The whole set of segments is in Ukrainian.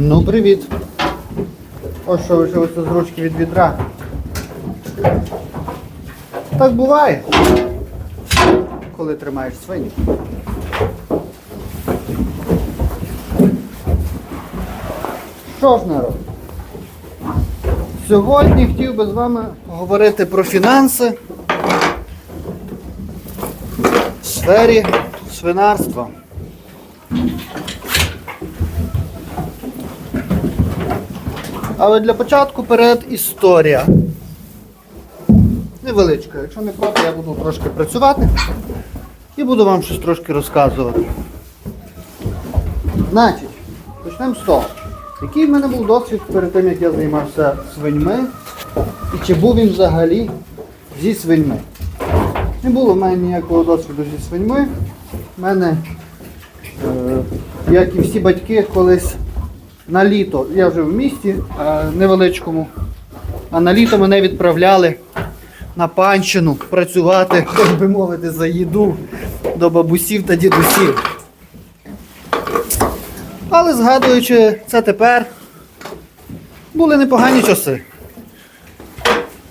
Ну, привіт. Ось що лишилося з ручки від відра. Так буває, коли тримаєш свині. Що ж, народ? Сьогодні хотів би з вами говорити про фінанси в сфері свинарства. Але для початку перед історія. Невеличка. Якщо не проти, я буду трошки працювати і буду вам щось трошки розказувати. Значить, почнемо з того. Який в мене був досвід перед тим, як я займався свиньми, і чи був він взагалі зі свиньми? Не було в мене ніякого досвіду зі свиньми. У мене, е, як і всі батьки, колись на літо, я вже в місті е, невеличкому, а на літо мене відправляли на панщину працювати, так би мовити, за їду до бабусів та дідусів. Але згадуючи це тепер, були непогані часи.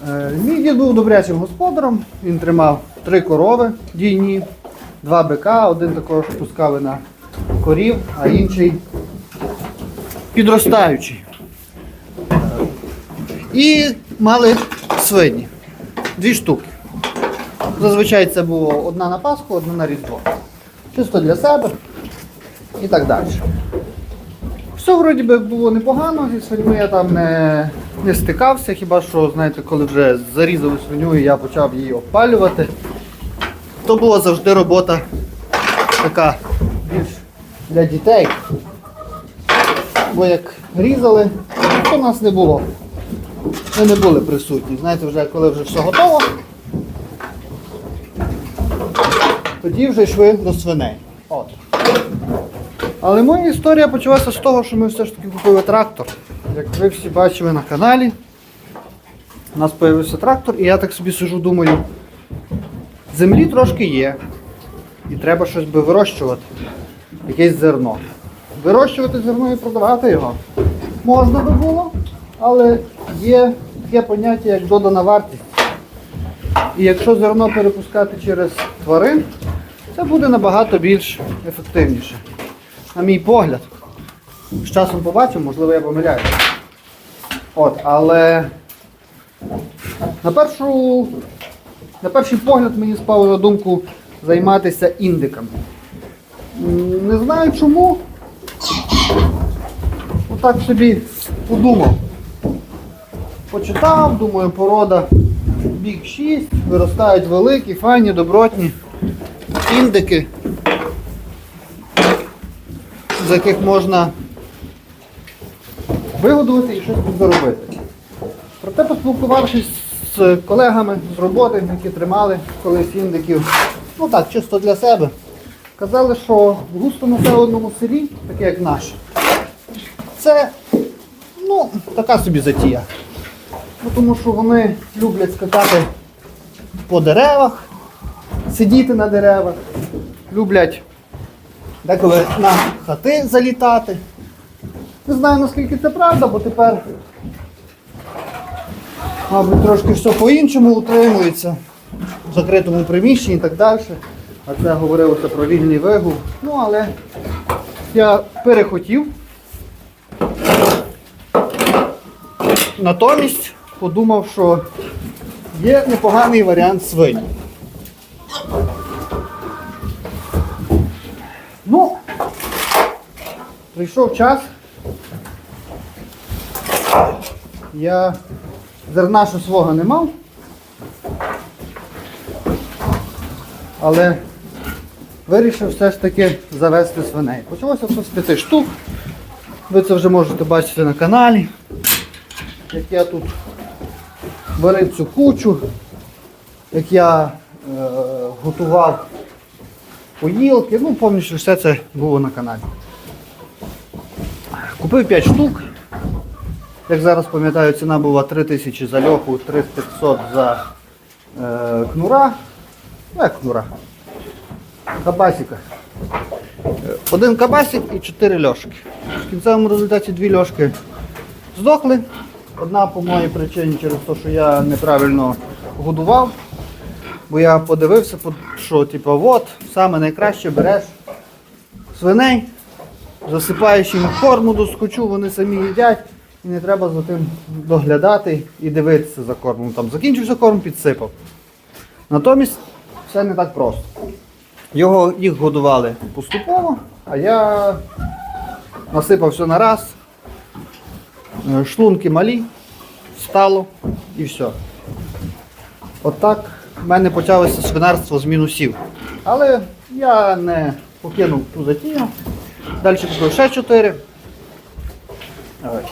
Е, Мій дід був добрячим господарем, він тримав три корови дійні, два бика, один також пускали на корів, а інший підростаючий. І мали свині. Дві штуки. Зазвичай це було одна на Пасху, одна на Різдво. Чисто для себе і так далі. Все вроді би було непогано, зі свиньми я там не, не стикався, хіба що, знаєте, коли вже зарізали свиню і я почав її опалювати, то була завжди робота така більш для дітей. Бо як різали, то нас не було. Ми не були присутні. Знаєте, вже коли вже все готово, тоді вже йшли до свиней. От. Але моя історія почалася з того, що ми все ж таки купили трактор. Як ви всі бачили на каналі, у нас з'явився трактор, і я так собі сижу, думаю, землі трошки є, і треба щось би вирощувати, якесь зерно. Вирощувати зерно і продавати його можна би було, але є таке поняття, як додана вартість. І якщо зерно перепускати через тварин, це буде набагато більш ефективніше. На мій погляд. З часом побачимо, можливо, я помиляюся. От, але на, першу, на перший погляд мені спало на думку займатися індиками. Не знаю чому. Отак собі подумав. Почитав, думаю, порода бік 6, виростають великі, файні, добротні індики, з яких можна вигодувати і щось заробити. Проте поспілкувавшись з колегами з роботи, які тримали колись індиків, ну так, чисто для себе, казали, що в густонаселеному селі, таке як наше, це ну, така собі затія. Ну, тому що вони люблять скакати по деревах, сидіти на деревах, люблять деколи на хати залітати. Не знаю наскільки це правда, бо тепер, мабуть, трошки все по-іншому утримується в закритому приміщенні і так далі. А це говорилося про вільний вигул. Ну, але я перехотів. Натомість подумав, що є непоганий варіант свині. Ну, прийшов час. Я зерна ще свого не мав. Але вирішив все ж таки завести свиней. Почалося все з п'яти штук. Ви це вже можете бачити на каналі. Як я тут варив цю кучу, як я е, готував поїлки, ну повністю все це було на каналі. Купив 5 штук. Як зараз пам'ятаю, ціна була 3 тисячі за льоху, 3500 за е, кнура. Ну як кнура? Хабасіка. Один кабасик і чотири льошки. В кінцевому результаті дві льошки здохли. Одна по моїй причині через те, що я неправильно годував. Бо я подивився, що типу, от, саме найкраще береш свиней, засипаєш їм корму до скочу, вони самі їдять, і не треба за тим доглядати і дивитися за кормом. Там закінчився корм, підсипав. Натомість все не так просто. Його, їх годували поступово, а я насипав все на раз. Е, Шлунки малі, стало і все. Отак в мене почалося свинарство з мінусів. Але я не покинув ту затію. Далі купив ще 4.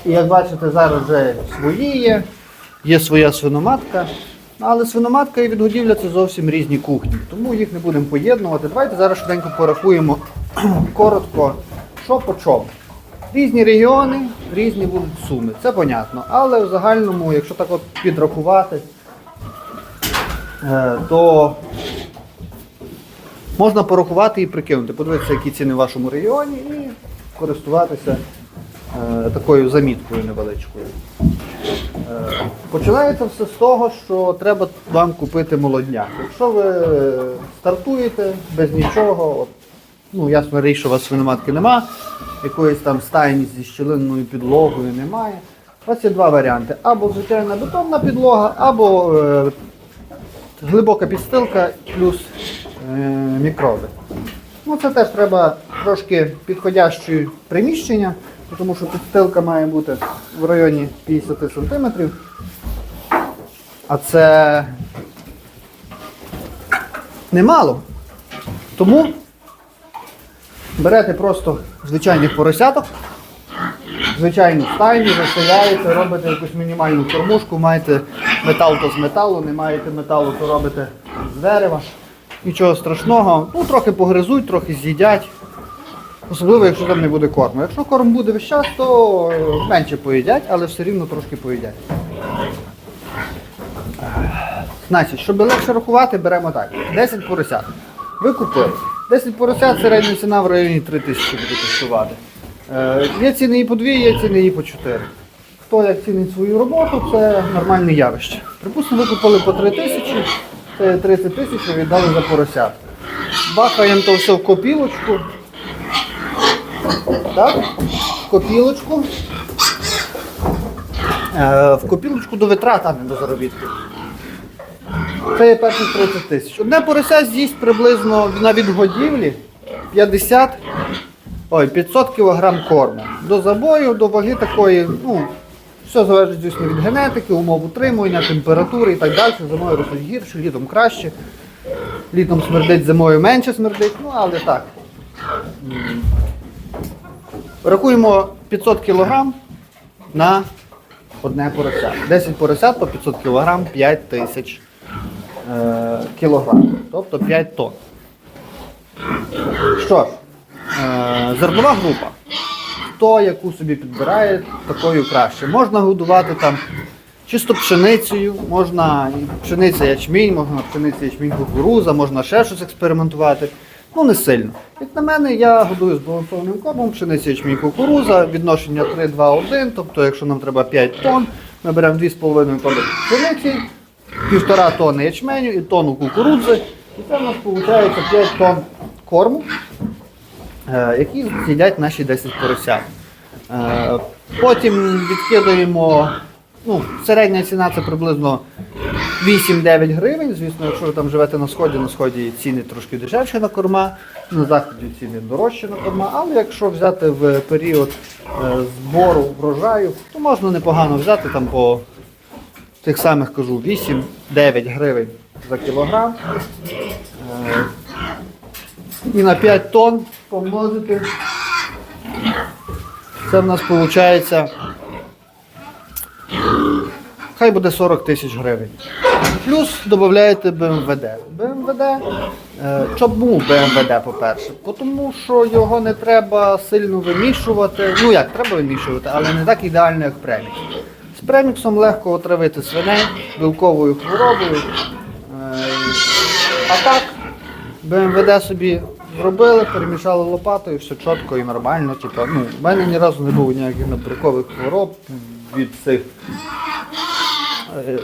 І як бачите, зараз вже свої є, є своя свиноматка. Але свиноматка і відгодівля це зовсім різні кухні. Тому їх не будемо поєднувати. Давайте зараз швиденько порахуємо коротко, що по чому. Різні регіони, різні будуть суми, це понятно. Але в загальному, якщо так от підрахувати, е, то можна порахувати і прикинути, подивитися, які ціни в вашому регіоні, і користуватися такою заміткою невеличкою. Е, Починається все з того, що треба вам купити молодняк. Якщо ви стартуєте без нічого, от, ну ясно річ, що у вас свиноматки нема, якоїсь там стайні зі щілинною підлогою немає. У вас є два варіанти: або звичайна бетонна підлога, або е, глибока підстилка плюс е, мікроби. Ну, це теж треба трошки підходяще приміщення, тому що підстилка має бути в районі 50 см. А це немало. Тому берете просто звичайних поросяток, звичайну стайню, заселяєте, робите якусь мінімальну кормушку, маєте метал то з металу, не маєте металу, то робите з дерева. Нічого страшного. Ну, трохи погризуть, трохи з'їдять. Особливо, якщо там не буде корму. Якщо корм буде весь час, то е, менше поїдять, але все рівно трошки поїдять. Значить, щоб легше рахувати, беремо так. 10 поросят. Ви купили. 10 поросят, середня ціна в районі 3 тисячі буде коштувати. Е, є ціни і по 2, є ціни і по 4. Хто як цінить свою роботу, це нормальне явище. Припустимо, ви купили по 3 тисячі, це 30 тисяч віддали за поросят. Бахаємо то все в копілочку. Так? Копілочку. Е, в копілочку до витрат, а не до заробітків. Це є перші 30 тисяч. Одне порося з'їсть приблизно на відгодівлі 50, ой, 500 кг корму. До забою, до ваги такої, ну, все залежить, звісно, від генетики, умов утримування, температури і так далі. Зимою ростуть гірше, літом краще. Літом смердить, зимою менше смердить, ну але так. Рахуємо 500 кг на одне порося. 10 поросят по 500 кг 5 тисяч е, кілограм, тобто 5 тонн. Що ж, е, зернова група. Хто яку собі підбирає, такою краще. Можна годувати там чисто пшеницею, можна пшениця ячмінь, можна пшениця ячмінь кукуруза, можна ще щось експериментувати. Ну не сильно. Як на мене, я годую збалансованим кормом, пшениця ячмінь кукуруза, відношення 3-2-1, тобто якщо нам треба 5 тонн, ми беремо 2,5 тонни пшениці, півтора тонни ячменю і тонну кукурудзи. І це в нас виходить 5 тонн корму, е, які з'їдять наші 10 поросят. Е, Потім відкидаємо, ну, середня ціна це приблизно 8-9 гривень. Звісно, якщо ви там живете на сході, на сході ціни трошки дешевші на корма, на заході ціни дорожчі на корма. Але якщо взяти в період е, збору врожаю, то можна непогано взяти там по тих самих кажу 8-9 гривень за кілограм. Е, І на 5 тонн помножити. Це в нас виходить. Хай буде 40 тисяч гривень. Плюс додаєте БМВД. БМВД, е, чому БМВД, по-перше? Тому що його не треба сильно вимішувати. Ну як, треба вимішувати, але не так ідеально, як премікс. З преміксом легко отравити свиней білковою хворобою. Е, А так, БМВД собі зробили, перемішали лопатою, все чітко і нормально. Типу, ну, в мене ні разу не було ніяких набрикових хвороб від цих,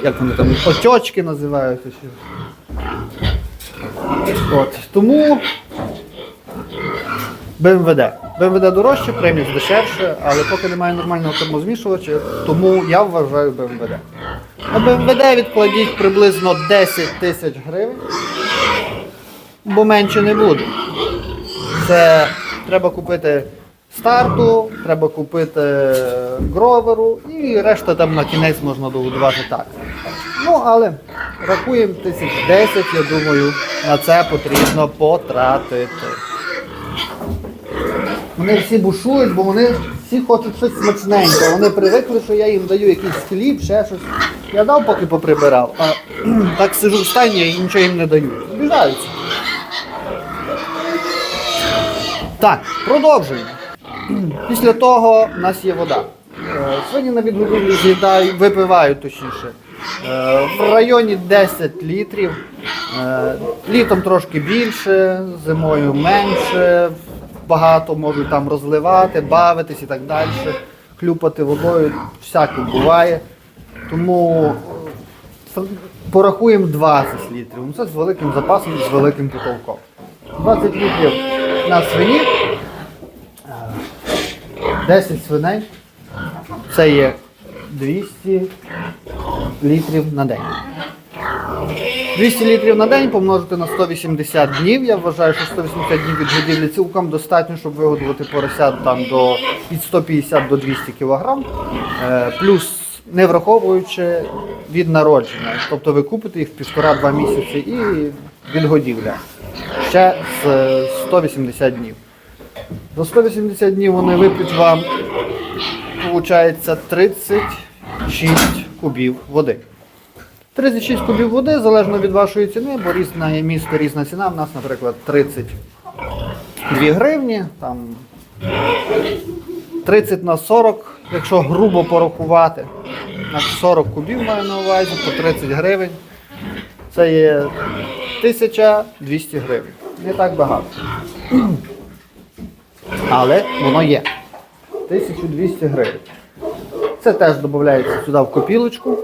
як вони там, отечки називаються. От. Тому БМВД. БМВД дорожче, преміс дешевше, але поки немає нормального термозмішувача, тому я вважаю БМВД. На БМВД відкладіть приблизно 10 тисяч гривень, бо менше не буде. Це треба купити старту, треба купити гроверу і решта там на кінець можна догодувати так. Ну, але рахуємо тисяч 10, я думаю, на це потрібно потратити. Вони всі бушують, бо вони всі хочуть щось смачненьке. Вони привикли, що я їм даю якийсь хліб, ще щось. Я дав, поки поприбирав, а так сижу в стані і нічого їм не даю. Обіжаються. Так, продовжуємо. Після того в нас є вода. Е, Свині на відгодівлі з'їдають, випивають точніше. е, В районі 10 літрів. Е, Літом трошки більше, зимою менше. Багато можуть там розливати, бавитись і так далі. Хлюпати водою, всяке буває. Тому порахуємо 20 літрів. Ну, Це з великим запасом, з великим потолком. 20 літрів на свині, 10 свиней. Це є 200 літрів на день. 200 літрів на день помножити на 180 днів. Я вважаю, що 180 днів від годівлі цілком достатньо, щоб вигодувати поросят там до від 150 до 200 кг. Е, плюс не враховуючи від народження. Тобто ви купите їх в півтора-два місяці і від годівля. Ще з е, 180 днів. За 180 днів вони вип'ють вам, виходить, 36 кубів води. 36 кубів води, залежно від вашої ціни, бо різне місто, різна ціна. У нас, наприклад, 32 гривні, там 30 на 40, якщо грубо порахувати, на 40 кубів маю на увазі, по 30 гривень. Це є 1200 гривень. Не так багато. Але воно є. 1200 гривень. Це теж додається сюди в копілочку.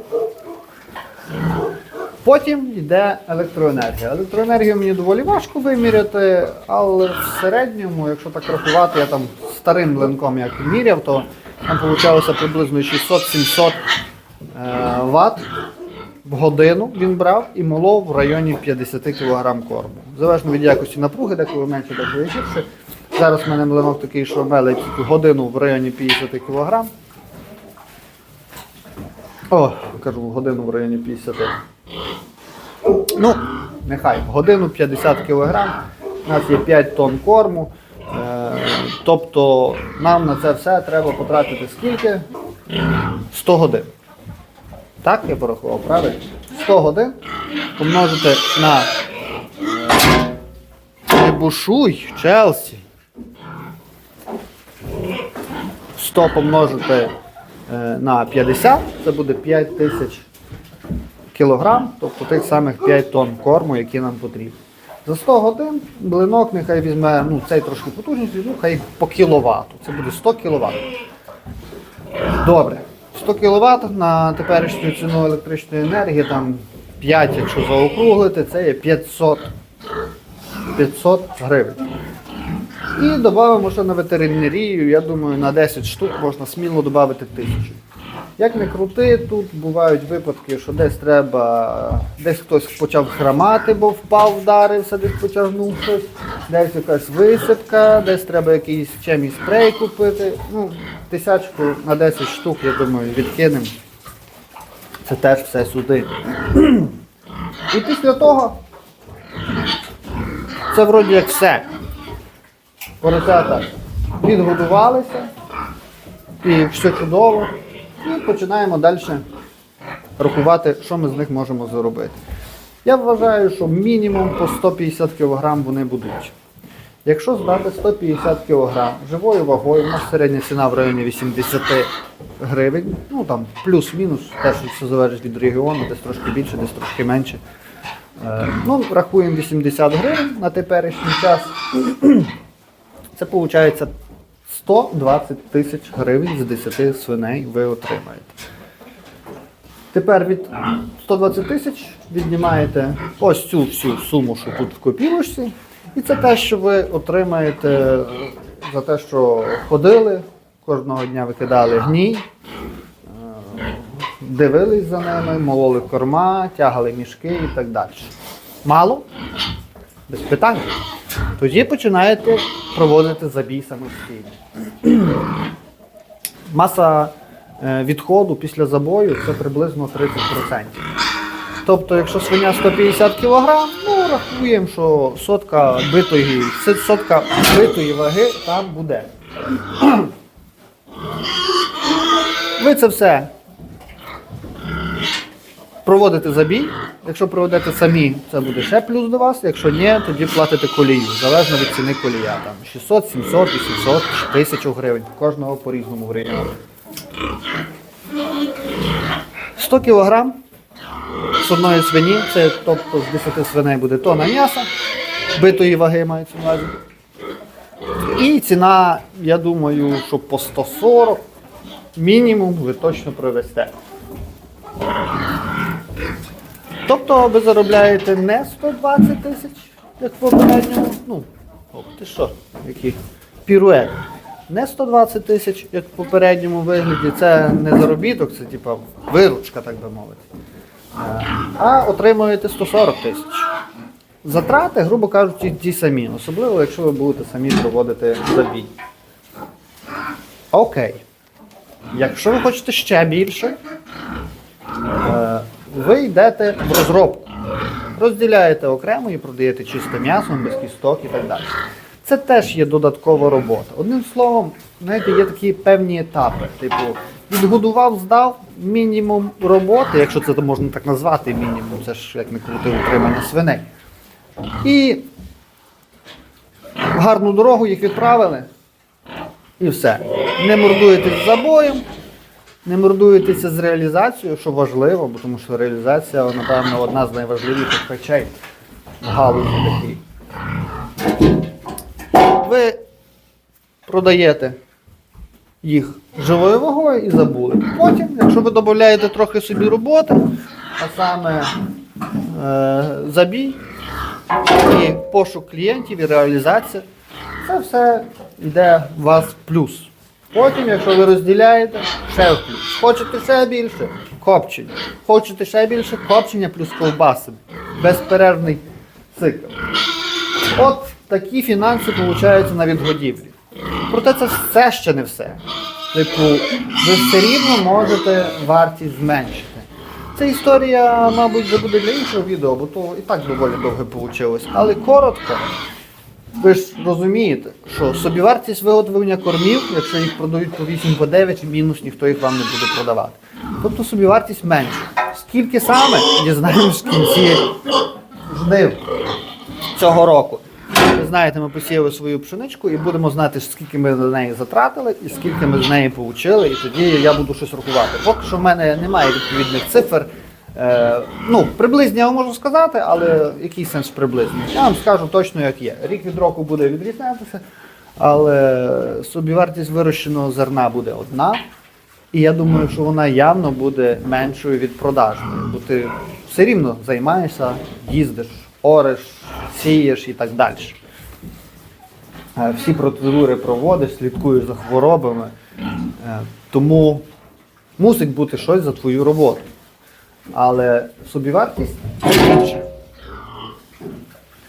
Потім йде електроенергія. Електроенергію мені доволі важко виміряти, але в середньому, якщо так рахувати, я там старим блинком як міряв, то там вийшло приблизно 600-700 е, Вт в годину він брав і молов в районі 50 кг корму. Залежно від якості напруги, деколи менше, деколи гірше. Зараз в мене млинок такий, що мелить годину в районі 50 кг. О, кажу, годину в районі 50. Ну, нехай, годину 50 кг. У нас є 5 тонн корму. Е, тобто нам на це все треба потратити скільки? 100 годин. Так, я порахував, правильно? 100 годин помножити на. е, Не Челсі. 100 помножити е, на 50, це буде 5 тисяч кілограм, тобто тих самих 5 тонн корму, які нам потрібні. За 100 годин блинок нехай візьме, ну цей трошки потужніший, ну хай по кіловату. Це буде 100 кВт. Добре. 100 кВт на теперішню ціну електричної енергії, там 5, якщо заокруглити, це є 500, 500 гривень. І додамо ще на ветеринарію, я думаю, на 10 штук можна сміло додати тисячу. Як не крути, тут бувають випадки, що десь треба, десь хтось почав храмати, бо впав, вдарився, десь потягнув щось, десь якась висипка, десь треба якийсь чимось спрей купити. Ну, тисячку на 10 штук, я думаю, відкинемо. Це теж все сюди. І після того це вроді як все. Поросята відгодувалися і все чудово. І починаємо далі рахувати, що ми з них можемо заробити. Я вважаю, що мінімум по 150 кг вони будуть. Якщо здати 150 кг живою вагою, у нас середня ціна в районі 80 гривень, ну там плюс-мінус, теж все залежить від регіону, десь трошки більше, десь трошки менше. Е, Ну, рахуємо 80 гривень на теперішній час. Це виходить 120 тисяч гривень з 10 свиней ви отримаєте. Тепер від 120 тисяч віднімаєте ось цю всю суму, що тут в копілочці. І це те, що ви отримаєте за те, що ходили, кожного дня викидали гній, е, дивились за ними, мололи корма, тягали мішки і так далі. Мало? Без питань. Тоді починаєте проводити забій самостійно. Маса е, відходу після забою це приблизно 30%. Тобто, якщо свиня 150 кг, ну рахуємо, що сотка битої, сотка битої ваги там буде. Ви це все проводите забій. Якщо проведете самі, це буде ще плюс до вас. Якщо ні, тоді платите колію, залежно від ціни колія. Там 600, 700, 800, 1000 гривень. Кожного по-різному варіанту. 100 кг з одної свині, це тобто з 10 свиней буде тонна м'яса, битої ваги мається на увазі. І ціна, я думаю, що по 140 мінімум ви точно провести. Тобто ви заробляєте не 120 тисяч, як в попередньому. Ну, о, ти що, який пірует. Не 120 тисяч, як в попередньому вигляді, це не заробіток, це типа виручка, так би мовити. Е, А отримуєте 140 тисяч. Затрати, грубо кажучи, ті самі, особливо, якщо ви будете самі проводити забій. Окей. Якщо ви хочете ще більше, Е, ви йдете в розробку. Розділяєте окремо і продаєте чисте м'ясо, без кісток і так далі. Це теж є додаткова робота. Одним словом, знаєте, є такі певні етапи. Типу, відгодував, здав мінімум роботи, якщо це можна так назвати, мінімум, це ж як не крути утримання свиней. І гарну дорогу їх відправили. І все. Не мордуєтесь забоєм, не мордуєтеся з реалізацією, що важливо, бо тому що реалізація, напевно, одна з найважливіших речей в галузі такій. Ви продаєте їх живою вагою і забули. Потім, якщо ви додаєте трохи собі роботи, а саме е, забій і пошук клієнтів і реалізація, це все йде у вас в плюс. Потім, якщо ви розділяєте, ще в плюс. Хочете ще більше копчення. Хочете ще більше копчення плюс ковбаси. Безперервний цикл. От такі фінанси получаються на відгодівлі. Проте це все ще не все. Типу, ви все рівно можете вартість зменшити. Це історія, мабуть, вже буде для іншого відео, бо то і так доволі довго вийшло. Але коротко, ви ж розумієте, що собівартість виготовлення кормів, якщо їх продають по 8 по 9, мінус ніхто їх вам не буде продавати. Тобто собівартість менша. Скільки саме, дізнаємось в кінці жнив цього року. Ви знаєте, ми посіяли свою пшеничку і будемо знати, скільки ми на неї затратили і скільки ми з неї отримали, і тоді я буду щось рахувати. Поки що в мене немає відповідних цифр. Е, ну, приблизні я вам можу сказати, але який сенс приблизний? Я вам скажу точно, як є. Рік від року буде відрізнятися, але собівартість вирощеного зерна буде одна. І я думаю, що вона явно буде меншою від продажної, бо ти все рівно займаєшся, їздиш, ореш, сієш і так далі. Е, Всі процедури проводиш, слідкуєш за хворобами. Е, Тому мусить бути щось за твою роботу. Але собівартість менша.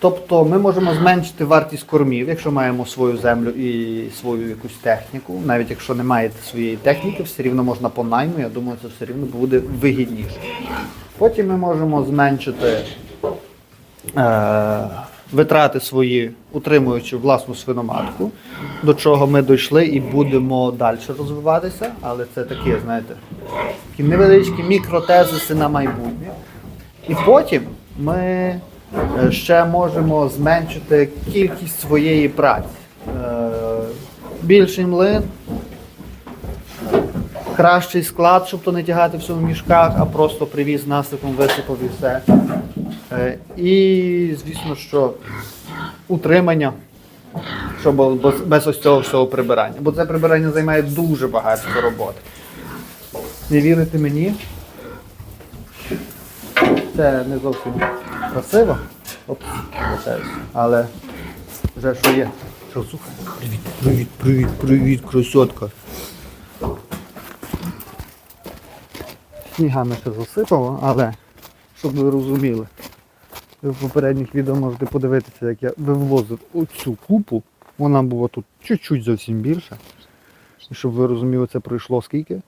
Тобто ми можемо зменшити вартість кормів, якщо маємо свою землю і свою якусь техніку. Навіть якщо не маєте своєї техніки, все рівно можна по найму, я думаю, це все рівно буде вигідніше. Потім ми можемо зменшити е, витрати свої, утримуючи власну свиноматку, до чого ми дійшли і будемо далі розвиватися. Але це такі, знаєте, такі невеличкі мікротезиси на майбутнє. І потім ми е, ще можемо зменшити кількість своєї праці. Е, Більший млин, кращий склад, щоб то не тягати все в мішках, а просто привіз насипом, висипав і все. Е, І, звісно, що утримання, щоб без, ось цього всього прибирання. Бо це прибирання займає дуже багато роботи. Не вірите мені? Це не зовсім красиво. Опс. Але вже що є. Що, слухай? Привіт, привіт, привіт, привіт, красотка. Снігами ще засипало, але щоб ви розуміли, в попередніх відео можете подивитися, як я вивозив оцю купу. Вона була тут чуть-чуть зовсім більша. І щоб ви розуміли, це пройшло скільки?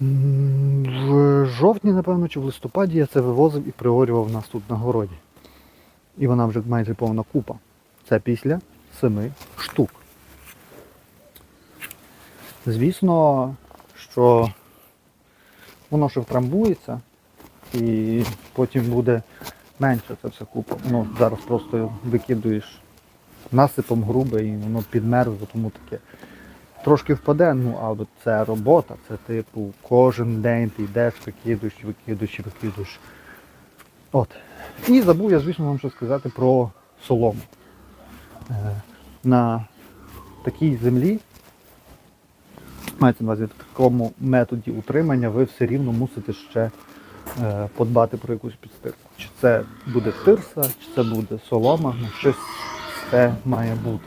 В жовтні, напевно, чи в листопаді я це вивозив і приорював у нас тут на городі. І вона вже майже повна купа. Це після семи штук. Звісно, що воно ще втрамбується і потім буде менше це все купа. Ну, зараз просто викидуєш насипом грубе і воно підмерзло, тому таке. Трошки впаде, ну але це робота, це типу кожен день ти йдеш, викидуєш, викидуєш, викидуєш. От. І забув я, звісно, вам ще сказати про солому. Е, на такій землі, мається на увазі, в такому методі утримання, ви все рівно мусите ще подбати про якусь підстирку. Чи це буде тирса, чи це буде солома, ну щось це має бути.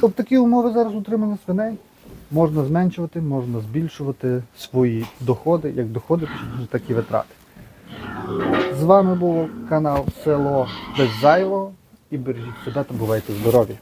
Тобто такі умови зараз утримання свиней. Можна зменшувати, можна збільшувати свої доходи, як доходи, так і витрати. З вами був канал Село Без Зайвого і бережіть себе та бувайте здорові!